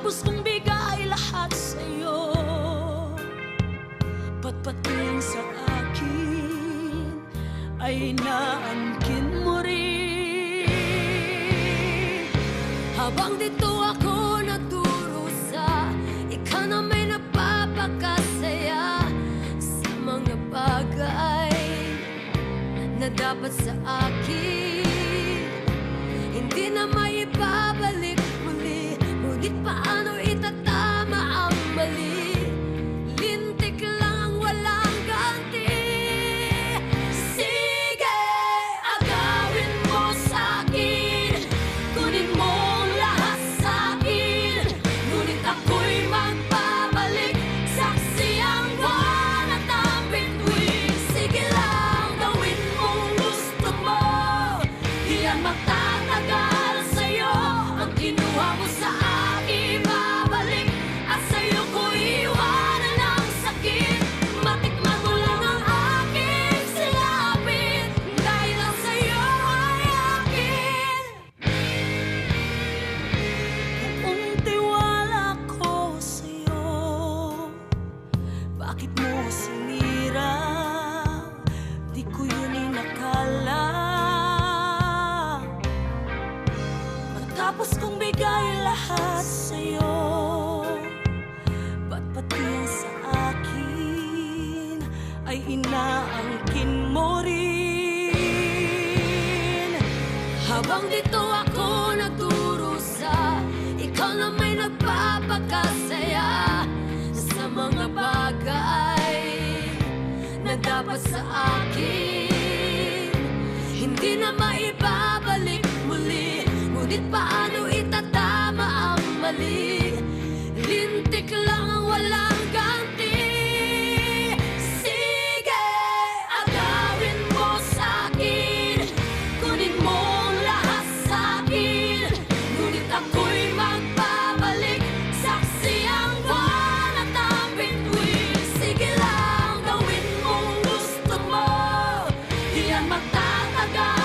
Tapos kong bigay lahat sa'yo Patpating sa akin Ay naangkin mo rin? Habang dito ako naturusa Ikaw na may napapakasaya Sa mga bagay Na dapat sa akin. Hindi na may Paano itatama ang Lintik lang ang walang ganti. Sige, agawin mo sa'kin Kunin mo ang lahat sa'kin Ngunit ako'y magbabalik Saksi ang ang bituin. Sige lang, gawin mong gusto mo Iyan magtatagal Matapos kong bigay lahat sa'yo Ba't pati sa akin Ay inaangkin mo rin? Habang dito ako nagdurusa Ikaw na may nagpapakasaya Sa mga bagay Na dapat sa akin. Hindi na maibabalik muli Ngunit paano itatama ang mali? Lintik lang ang walang ganti. Sige, agawin mo sa'kin Kunin mo ang lahat sa'kin Ngunit ako'y magbabalik. Saksi ang buwan at ang bituin. Sige lang, gawin mong gusto mo. Di yan magtatagal.